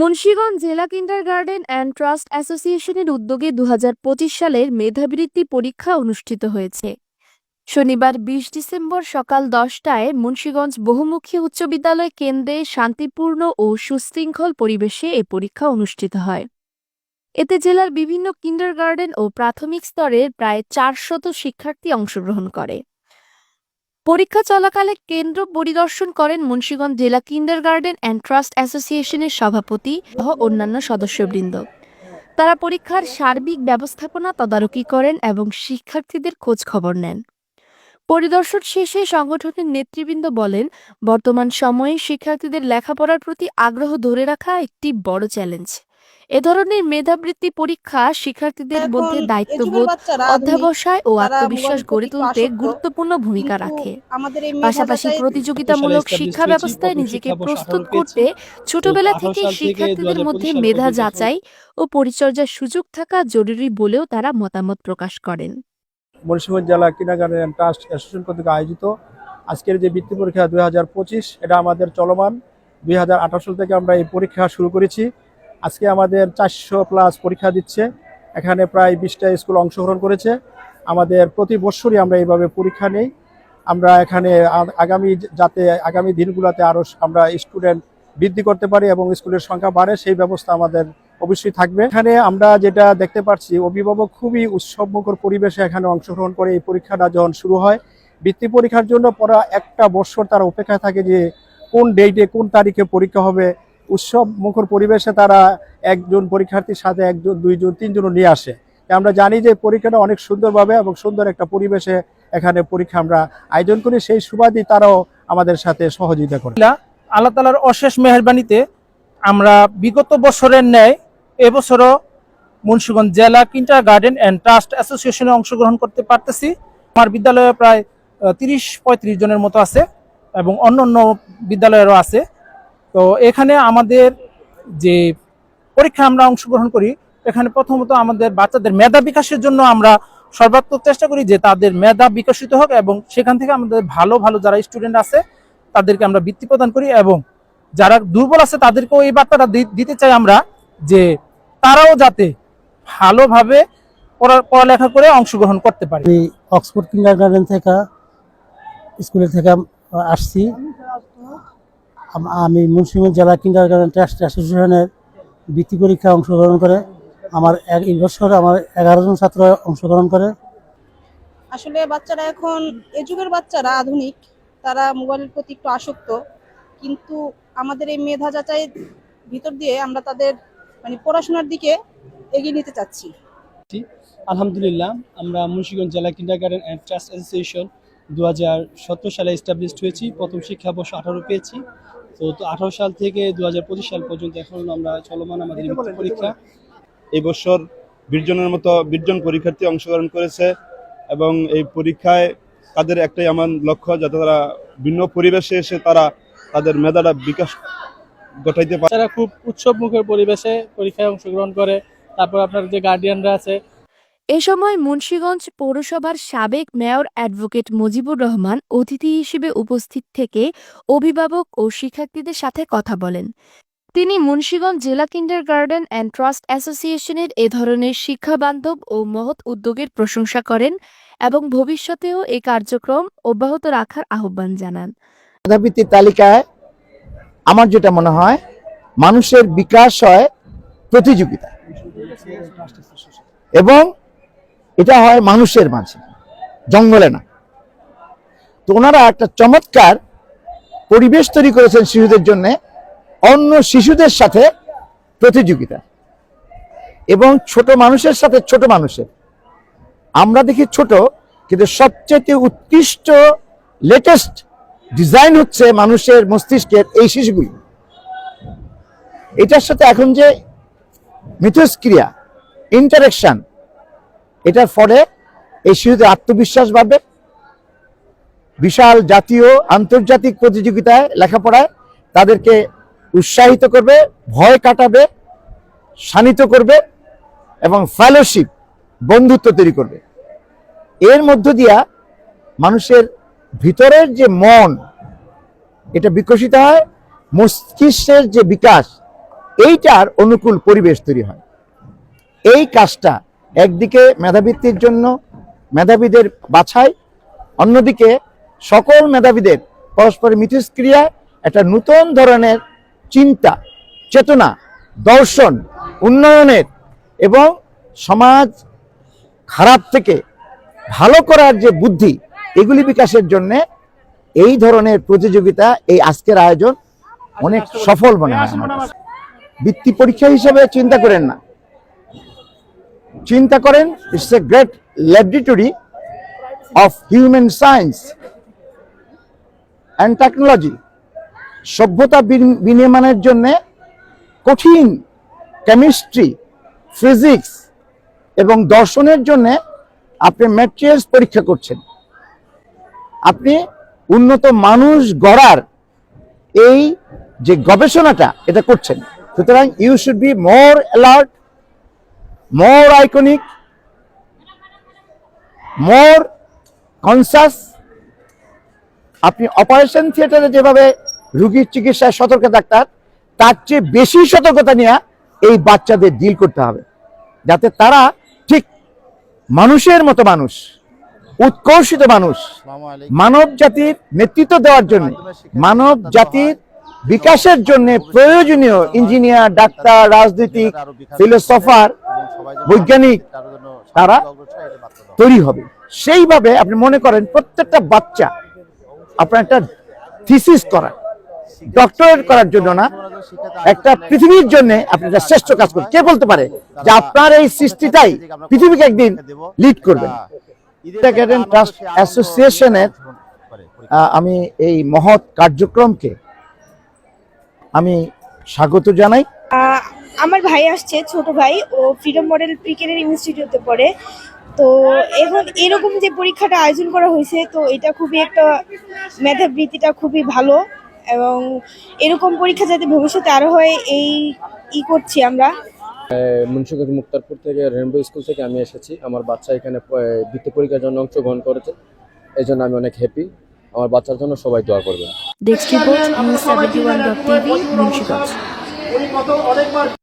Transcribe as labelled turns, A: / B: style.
A: মুন্সিগঞ্জ জেলা kindergarten and trust অ্যাসোসিয়েশনের উদ্যোগে দু হাজার পঁচিশ সালের মেধাবৃত্তি পরীক্ষা অনুষ্ঠিত হয়েছে। শনিবার বিশ ডিসেম্বর সকাল দশটায় মুন্সীগঞ্জ বহুমুখী উচ্চ বিদ্যালয় কেন্দ্রে শান্তিপূর্ণ ও সুশৃঙ্খল পরিবেশে এ পরীক্ষা অনুষ্ঠিত হয়। এতে জেলার বিভিন্ন কিন্ডার গার্ডেন ও প্রাথমিক স্তরের প্রায় চারশত শিক্ষার্থী অংশগ্রহণ করে। পরীক্ষা চলাকালে কেন্দ্র পরিদর্শন করেন মুন্সীগঞ্জ জেলা কিন্ডার গার্ডেন অ্যান্ড ট্রাস্ট অ্যাসোসিয়েশনের সভাপতি সহ অন্যান্য সদস্যবৃন্দ। তারা পরীক্ষার সার্বিক ব্যবস্থাপনা তদারকি করেন এবং শিক্ষার্থীদের খোঁজ খবর নেন। পরিদর্শন শেষে সংগঠনের নেতৃবৃন্দ বলেন, বর্তমান সময়ে শিক্ষার্থীদের লেখাপড়ার প্রতি আগ্রহ ধরে রাখা একটি বড় চ্যালেঞ্জ। এ ধরনের মেধাবৃত্তি পরীক্ষা শিক্ষার্থীদের মধ্যে দায়িত্ববোধ অধ্যাবসায় ও আত্মবিশ্বাস গড়ে তুলতে গুরুত্বপূর্ণ ভূমিকা রাখে। পাশাপাশি প্রতিযোগিতামূলক শিক্ষা ব্যবস্থায় নিজেকে প্রস্তুত করতে ছোটবেলা থেকে শিক্ষার্থীদের মধ্যে মেধা যাচাই ও পরিচর্যার সুযোগ থাকা জরুরি বলেও তারা মতামত প্রকাশ করেন।
B: মুন্সিগঞ্জ জেলা কিনাগার্ডেন ট্রাস্ট অ্যাসোসিয়েশন কর্তৃক আয়োজিত আজকের যে বৃত্তি পরীক্ষা দুই হাজার পঁচিশ এটা আমাদের চলমান। দুই সাল থেকে আমরা এই পরীক্ষা শুরু করেছি। আজকে আমাদের চারশো প্লাস পরীক্ষা দিচ্ছে। এখানে প্রায় বিশটা স্কুল অংশগ্রহণ করেছে। আমাদের প্রতি বছরই আমরা এইভাবে পরীক্ষা নেই। আমরা এখানে আগামী যাতে আগামী দিনগুলোতে আরও আমরা স্টুডেন্ট বৃদ্ধি করতে পারি এবং স্কুলের সংখ্যা বাড়ে, সেই ব্যবস্থা আমাদের অবশ্যই থাকবে। এখানে আমরা যেটা দেখতে পাচ্ছি, অভিভাবক খুবই উৎসবমুখর পরিবেশে এখানে অংশগ্রহণ করে এই পরীক্ষাটা যখন শুরু হয়, বৃত্তি পরীক্ষার জন্য পড়া একটা বছর তার অপেক্ষা থাকে যে কোন ডেটে কোন তারিখে পরীক্ষা হবে উৎসব মুখর পরিবেশে তারা একজন পরীক্ষার্থীর সাথে একজন, দুইজন, তিনজনও নিয়ে আসে। আমরা জানি যে পরীক্ষাটা অনেক সুন্দরভাবে এবং সুন্দর একটা পরিবেশে এখানে পরীক্ষা আমরা আয়োজন করি। সেই সুবাদই তারাও আমাদের সাথে সহযোগিতা করে।
C: আল্লাহ তালার অশেষ মেহরবানিতে আমরা বিগত বছরের ন্যায় এবছরও মুন্সিগঞ্জ জেলা কিন্টার গার্ডেন অ্যান্ড ট্রাস্ট অ্যাসোসিয়েশনে অংশগ্রহণ করতে পারতেছি। আমার বিদ্যালয়ে প্রায় তিরিশ পঁয়ত্রিশ জনের মতো আছে এবং অন্য অন্য বিদ্যালয়েরও আছে। তো এখানে আমাদের যে পরীক্ষা আমরা অংশগ্রহণ করি, এখানে প্রথমত আমাদের বাচ্চাদের মেধা বিকাশের জন্য আমরা সর্বাত্মক চেষ্টা করি যে তাদের মেধা বিকশিত হোক এবং সেখান থেকে আমাদের ভালো ভালো যারা স্টুডেন্ট আছে, তাদেরকে আমরা বৃত্তি প্রদান করি এবং যারা দুর্বল আছে তাদেরকেও এই বার্তাটা দিতে চাই আমরা যে তারাও যাতে ভালোভাবে পড়া- পড়ালেখা করে অংশগ্রহণ করতে পারে।
D: অক্সফোর্ড কিন্ডার গার্ডেন থেকে স্কুলের থেকে আসছি। আম- আমি মুন্সিগঞ্জ জেলা কিন্ডার গার্ডেন ট্রাস্ট অ্যাসোসিয়েশনের বৃত্তি পরীক্ষায় অংশগ্রহণ করে আমার এক এই বছর আমার এগারো জন ছাত্র অংশগ্রহণ করে।
E: আসলে বাচ্চারা এখন এ যুগের বাচ্চারা আধুনিক তারা মোবাইলের প্রতি একটু আসক্ত কিন্তু আমাদের এই মেধা যাচাইয়ের ভিতর দিয়ে আমরা তাদের মানে পড়াশোনার দিকে এগিয়ে নিতে চাচ্ছি।
F: আলহামদুলিল্লাহ আমরা মুন্সিগঞ্জ জেলা kindergarten and trust association দু সালে এস্টাবলিশড হয়েছি প্রথম শিক্ষাবর্ষ আঠারো পেয়েছি। তো আঠারো সাল থেকে দু পঁচিশ সাল পর্যন্ত এখন আমরা চলমান আমাদের পরীক্ষা।
G: এই বছর বিশজনের মতো বিশজন পরীক্ষার্থী অংশগ্রহণ করেছে এবং এই পরীক্ষায় তাদের একটাই আমার লক্ষ্য যাতে তারা ভিন্ন পরিবেশে এসে তারা তাদের মেধাটা বিকাশ ঘটাইতে পারে।
C: তারা খুব উৎসব মুখের পরিবেশে পরীক্ষায় অংশগ্রহণ করে। তারপর আপনার যে গার্ডিয়ানরা আছে
A: এ সময় মুন্সিগঞ্জ পৌরসভার সাবেক মেয়র অ্যাডভোকেট মুজিবুর রহমান অতিথি হিসেবে উপস্থিত থেকে অভিভাবক ও শিক্ষার্থীদের সাথে কথা বলেন। তিনি মুন্সীগঞ্জ জেলা কিন্ডার গার্ডেন অ্যান্ড ট্রাস্ট অ্যাসোসিয়েশনের এ ধরনের শিক্ষাবান্ধব ও মহৎ উদ্যোগের প্রশংসা করেন এবং ভবিষ্যতেও এই কার্যক্রম অব্যাহত রাখার আহ্বান জানান।
H: মেধাবৃত্তির তালিকায় আমার যেটা মনে হয়, মানুষের বিকাশ হয় প্রতিযোগিতা এবং এটা হয় মানুষের মাঝে, জঙ্গলে না। তো ওনারা একটা চমৎকার পরিবেশ তৈরি করেছেন শিশুদের জন্য, অন্য শিশুদের সাথে প্রতিযোগিতা এবং ছোট মানুষের সাথে ছোট মানুষের। আমরা দেখি ছোট, কিন্তু সবচেয়ে উৎকৃষ্ট লেটেস্ট ডিজাইন হচ্ছে মানুষের মস্তিষ্কের এই শিশুগুলি। এটার সাথে এখন যে মিথস্ক্রিয়া ইন্টারেকশন এটার ফলে এই শিশুদের আত্মবিশ্বাস বাড়বে। বিশাল জাতীয় আন্তর্জাতিক প্রতিযোগিতায় লেখাপড়ায় তাদেরকে উৎসাহিত করবে, ভয় কাটাবে, শানিত করবে এবং ফেলোশিপ বন্ধুত্ব তৈরি করবে। এর মধ্য দিয়া মানুষের ভিতরের যে মন, এটা বিকশিত হয়, মস্তিষ্কের যে বিকাশ, এইটার অনুকূল পরিবেশ তৈরি হয়। এই কাজটা একদিকে মেধাবৃত্তির জন্য মেধাবীদের বাছাই, অন্যদিকে সকল মেধাবীদের পরস্পর মিথস্ক্রিয়ায় একটা নতুন ধরনের চিন্তা, চেতনা, দর্শন, উন্নয়নের এবং সমাজ খারাপ থেকে ভালো করার যে বুদ্ধি, এগুলি বিকাশের জন্য এই ধরনের প্রতিযোগিতা, এই আজকের আয়োজন অনেক সফল মনে হয় বৃত্তি পরীক্ষা হিসেবে চিন্তা করেন না। চিন্তা করেন it's a great laboratory of human science and technology সভ্যতা বিন- বিনির্মাণের জন্যে কঠিন কেমিস্ট্রি ফিজিক্স এবং দর্শনের জন্যে আপনি ম্যাটেরিয়ালস পরীক্ষা করছেন। আপনি উন্নত মানুষ গড়ার এই যে গবেষণাটা, এটা করছেন। সুতরাং you should be more alert more iconic more conscious আপনি অপারেশন থিয়েটারে যেভাবে রুগীর চিকিৎসায় সতর্ক ডাক্তার তার চেয়ে বেশি সতর্কতা নিয়ে এই বাচ্চাদের ডিল করতে হবে। যাতে তারা ঠিক মানুষের মতো মানুষ উৎকর্ষিত মানুষ মানব জাতির নেতৃত্ব দেওয়ার জন্য মানব জাতির বিকাশের জন্য প্রয়োজনীয় ইঞ্জিনিয়ার ডাক্তার রাজনীতিক ফিলোসফার বৈজ্ঞানিক তারা তৈরি হবে। সেইভাবে আপনি মনে করেন প্রত্যেকটা বাচ্চা আপনার একটা থিসিস করা ডক্টরেট করার জন্য না একটা পৃথিবীর জন্য আপনি একটা শ্রেষ্ঠ কাজ করবেন কে বলতে পারে যে আপনার এই সৃষ্টিটাই পৃথিবীকে একদিন লিড করবেন ট্রাস্ট অ্যাসোসিয়েশনের আহ, আমি এই মহৎ কার্যক্রমকে আমি স্বাগত জানাই।
I: আমার ভাই আসছে ছোট ভাই। ও ফ্রিডম মডেল ক্রিকেটের ইনস্টিটিউটে পড়ে। তো এখন এরকম যে পরীক্ষাটা আয়োজন করা হয়েছে তো এটা খুবই একটা মেধাবৃত্তিটা খুবই ভালো এবং এরকম পরীক্ষা যাতে ভবিষ্যতে আরও হয় এই ই করছি আমরা।
J: মুন্সিগঞ্জ মুক্তারপুর থেকে রেনবো স্কুল থেকে আমি এসেছি। আমার বাচ্চা এখানে বৃত্তি পরীক্ষার জন্য অংশগ্রহণ করেছে। এই জন্য আমি অনেক হ্যাপি আমার বাচ্চার জন্য সবাই দোয়া করবেন।
A: Desk report news seventy one dot TV Munshiganj.